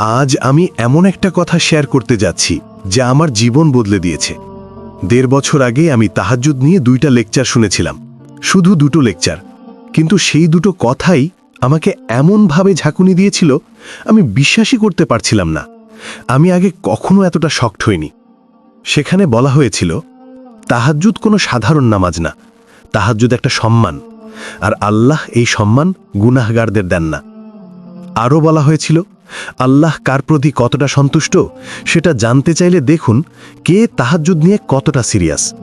আজ আমি এমন একটা কথা শেয়ার করতে যাচ্ছি, যা আমার জীবন বদলে দিয়েছে। দেড় বছর আগে আমি তাহাজ্জুদ নিয়ে দুইটা লেকচার শুনেছিলাম। শুধু দুটো লেকচার কিন্তু সেই দুটো কথাই আমাকে এমনভাবে ঝাঁকুনি দিয়েছিল, আমি বিশ্বাসই করতে পারছিলাম না। আমি আগে কখনো এতটা শক্ট হইনি। সেখানে বলা হয়েছিল, তাহাজ্জুদ কোনো সাধারণ নামাজ না। তাহাজ্জুদ একটা সম্মান। আর আল্লাহ এই সম্মান গুনাহগারদের দেন না। আরও বলা হয়েছিল আল্লাহ কার প্রতি কতটা সন্তুষ্ট সেটা জানতে চাইলে দেখুন কে তাহাজ্জুদ নিয়ে কতটা সিরিয়াস।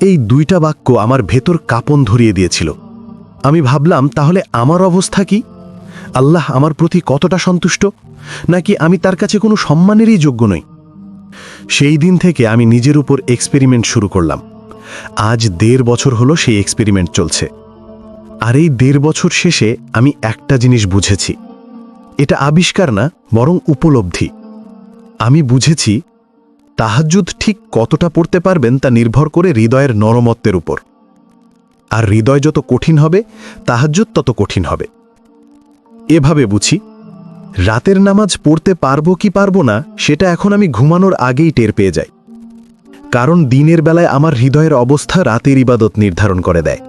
এই দুইটা বাক্য আমার ভেতর কাপন ধরিয়ে দিয়েছিল। আমি ভাবলাম, তাহলে আমার অবস্থা কি? আল্লাহ আমার প্রতি কতটা সন্তুষ্ট? নাকি আমি তার কাছে কোনো সম্মানেরই যোগ্য নই? সেই দিন থেকে আমি নিজের উপর এক্সপেরিমেন্ট শুরু করলাম। আজ দেড় বছর হলো সেই এক্সপেরিমেন্ট চলছে। আর এই দেড় বছর শেষে আমি একটা জিনিস বুঝেছি। এটা আবিষ্কার না, বরং উপলব্ধি। আমি বুঝেছি, তাহাজ্জুদ ঠিক কতটা পড়তে পারবেন তা নির্ভর করে হৃদয়ের নরমত্বের উপর। আর হৃদয় যত কঠিন হবে, তাহাজ্জুদ তত কঠিন হবে। এভাবে বুঝি, রাতের নামাজ পড়তে পারব কি পারব না, সেটা এখন আমি ঘুমানোর আগেই টের পেয়ে যাই। কারণ দিনের বেলায় আমার হৃদয়ের অবস্থা রাতের ইবাদত নির্ধারণ করে দেয়।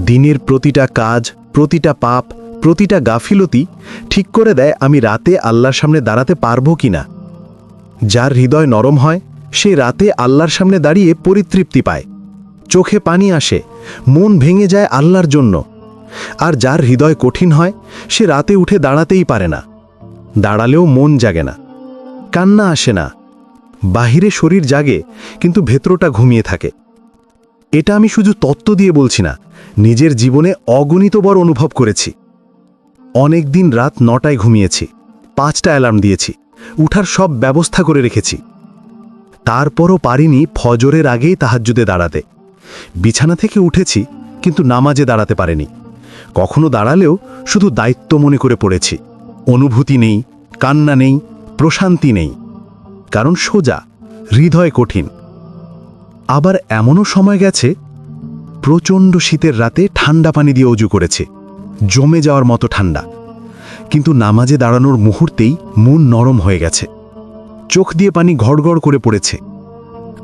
দিনের প্রতিটা কাজ, প্রতিটা পাপ প্রতিটা গাফিলতি ঠিক করে দেয়, আমি রাতে আল্লাহর সামনে দাঁড়াতে পারব কি না যার হৃদয় নরম হয়, সে রাতে আল্লাহর সামনে দাঁড়িয়ে পরিতৃপ্তি পায়। চোখে পানি আসে, মন ভেঙে যায় আল্লাহর জন্য। আর যার হৃদয় কঠিন হয়, সে রাতে উঠে দাঁড়াতেই পারে না। দাঁড়ালেও মন জাগে না। কান্না আসে না। বাহিরে শরীর জাগে, কিন্তু ভেতরটা ঘুমিয়ে থাকে। এটা আমি শুধু তত্ত্ব দিয়ে বলছি না, নিজের জীবনে অগণিতবার অনুভব করেছি। অনেক দিন রাত নটায় ঘুমিয়েছি, পাঁচটা অ্যালার্ম দিয়েছি, উঠার সব ব্যবস্থা করে রেখেছি। তারপরও পারিনি ফজরের আগেই তাহাজ্জুদে দাঁড়াতে। বিছানা থেকে উঠেছি, কিন্তু নামাজে দাঁড়াতে পারেনি। কখনো দাঁড়ালেও শুধু দায়িত্ব মনে করে পড়েছি। অনুভূতি নেই, কান্না নেই, প্রশান্তি নেই। কারণ সোজা, হৃদয় কঠিন। আবার এমনও সময় গেছে, প্রচণ্ড শীতের রাতে ঠান্ডা পানি দিয়ে অজু করেছে। জমে যাওয়ার মতো ঠান্ডা। কিন্তু নামাজে দাঁড়ানোর মুহূর্তেই মন নরম হয়ে গেছে। চোখ দিয়ে পানি ঘড়গড় করে পড়েছে।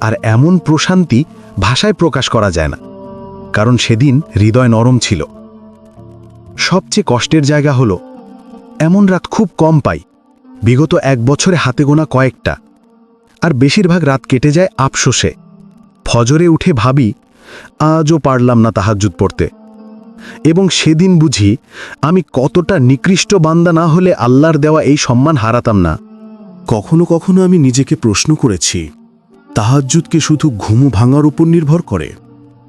আর এমন প্রশান্তি ভাষায় প্রকাশ করা যায় না। কারণ সেদিন হৃদয় নরম ছিল। সবচেয়ে কষ্টের জায়গা হলো, এমন রাত খুব কম পাই। বিগত এক বছরে হাতে গোনা কয়েকটা। আর বেশিরভাগ রাত কেটে যায় আফসোসে। ফজরে উঠে ভাবি, আজও পারলাম না তাহাজ্জুদ পড়তে। এবং সেদিন বুঝি আমি কতটা নিকৃষ্ট বান্দা না হলে আল্লাহর দেওয়া এই সম্মান হারাতাম না। কখনো কখনো আমি নিজেকে প্রশ্ন করেছি, তাহাজ্জুদকে শুধু ঘুমু ভাঙার উপর নির্ভর করে,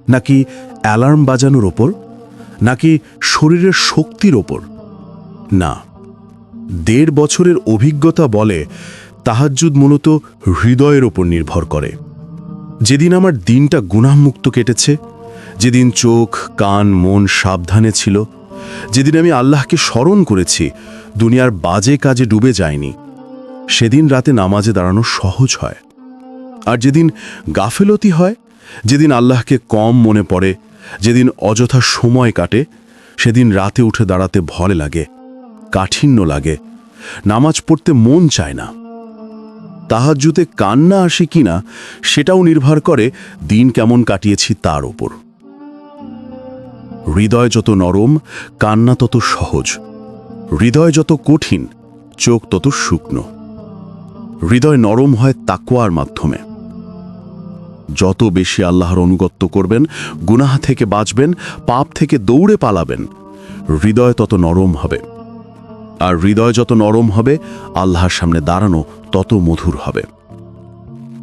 নাকি অ্যালার্ম বাজানোর ওপর, নাকি শরীরের শক্তির ওপর? না, দেড় বছরের অভিজ্ঞতা বলে তাহাজ্জুদ মূলত হৃদয়ের ওপর নির্ভর করে। যেদিন আমার দিনটা গুণামুক্ত কেটেছে যেদিন চোখ, কান, মন সাবধানে ছিল, যেদিন আমি আল্লাহকে স্মরণ করেছি, দুনিয়ার বাজে কাজে ডুবে যায়নি সেদিন রাতে নামাজে দাঁড়ানো সহজ হয়। আর যেদিন গাফেলতি হয়, যেদিন আল্লাহকে কম মনে পড়ে, যেদিন অযথা সময় কাটে, সেদিন রাতে উঠে দাঁড়াতে ভয় লাগে, কাঠিন্য লাগে, নামাজ পড়তে মন চায় না। তাহাজ্জুতে কান্না আসে কিনা, সেটাও নির্ভর করে দিন কেমন কাটিয়েছি তার ওপর হৃদয় যত নরম, কান্না তত সহজ। হৃদয় যত কঠিন, চোখ তত শুকনো। হৃদয় নরম হয় তাকুয়ার মাধ্যমে। যত বেশি আল্লাহর অনুগত্য করবেন, গুনাহ থেকে বাঁচবেন, পাপ থেকে দৌড়ে পালাবেন, হৃদয় তত নরম হবে। আর হৃদয় যত নরম হবে, আল্লাহর সামনে দাঁড়ানো তত মধুর হবে।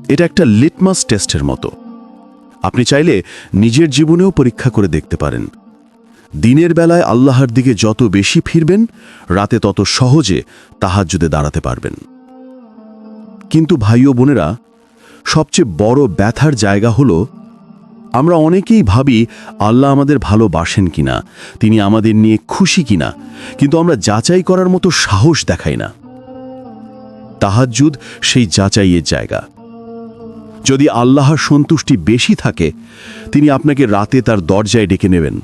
এটা একটা লিটমাস টেস্টের মতো। আপনি চাইলে নিজের জীবনেও পরীক্ষা করে দেখতে পারেন। দিনের বেলায় আল্লাহর দিকে যত বেশি ফিরবেন, রাতে তত সহজে তাহাজ্জুদে দাঁড়াতে পারবেন। কিন্তু ভাই ও বোনেরা, সবচেয়ে বড় ব্যথার জায়গা হলো, আমরা অনেকেই ভাবি, আল্লাহ আমাদের ভালোবাসেন কিনা, তিনি আমাদের নিয়ে খুশি কিনা, কিন্তু আমরা যাচাই করার মতো সাহস দেখাই না। তাহাজ্জুদ সেই যাচাইয়ের জায়গা। যদি আল্লাহর সন্তুষ্টি বেশি থাকে, তিনি আপনাকে রাতে তার দরজায় ডেকে নেবেন।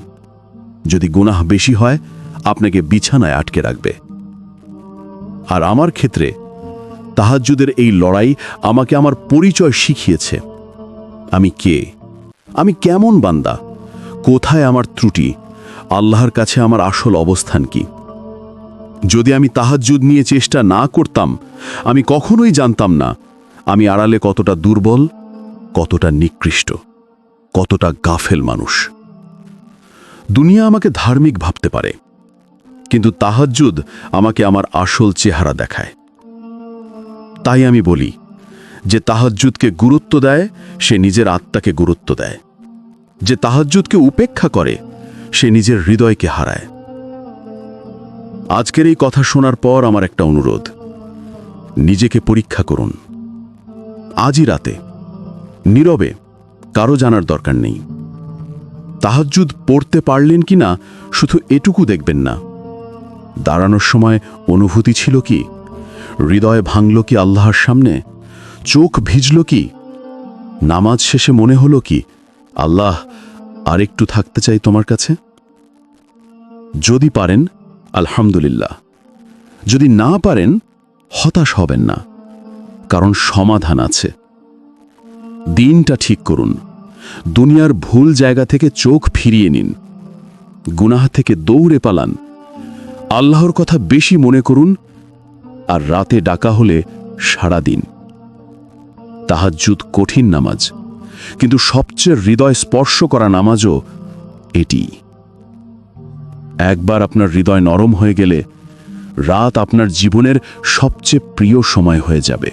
যদি গুনাহ বেশি হয়, আপনাকে বিছানায় আটকে রাখবে। আর আমার ক্ষেত্রে, তাহাজ্জুদের এই লড়াই আমাকে আমার পরিচয় শিখিয়েছে। আমি কে? আমি কেমন বান্দা? কোথায় আমার ত্রুটি? আল্লাহর কাছে আমার আসল অবস্থান কি? যদি আমি তাহাজ্জুদ নিয়ে চেষ্টা না করতাম, আমি কখনোই জানতাম না আমি আড়ালে কতটা দুর্বল, কতটা নিকৃষ্ট, কতটা গাফেল মানুষ। দুনিয়া আমাকে ধার্মিক ভাবতে পারে, কিন্তু তাহাজ্জুদ আমাকে আমার আসল চেহারা দেখায়। তাই আমি বলি যে তাহাজ্জুদকে গুরুত্ব দেয়, সে নিজের আত্মাকে গুরুত্ব দেয়। যে তাহাজ্জুদকে উপেক্ষা করে, সে নিজের হৃদয়কে হারায়। আজকের এই কথা শোনার পর আমার একটা অনুরোধ। নিজেকে পরীক্ষা করুন। আজই রাতে, নীরবে, কারও জানার দরকার নেই। তাহাজ্জুদ পড়তে পারলেন কি না শুধু এটুকু দেখবেন না। দাঁড়ানোর সময় অনুভূতি ছিল কি? হৃদয় ভাঙল কি আল্লাহর সামনে? চোখ ভিজল কি? নামাজ শেষে মনে হলো কি, আল্লাহ আরেকটু থাকতে চাই তোমার কাছে? যদি পারেন, আলহামদুলিল্লাহ। যদি না পারেন, হতাশ হবেন না, কারণ সমাধান আছে। দিনটা ঠিক করুন। দুনিয়ার ভুল জায়গা থেকে চোখ ফিরিয়ে নিন। গুনাহ থেকে দৌড়ে পালান। আল্লাহর কথা বেশি মনে করুন আর রাতে ডাকা হলে সারা দিন। তাহাজ্জুদ কঠিন নামাজ, কিন্তু সবচেয়ে হৃদয় স্পর্শ করা নামাজও এটি। একবার আপনার হৃদয় নরম হয়ে গেলে রাত আপনার জীবনের সবচেয়ে প্রিয় সময় হয়ে যাবে।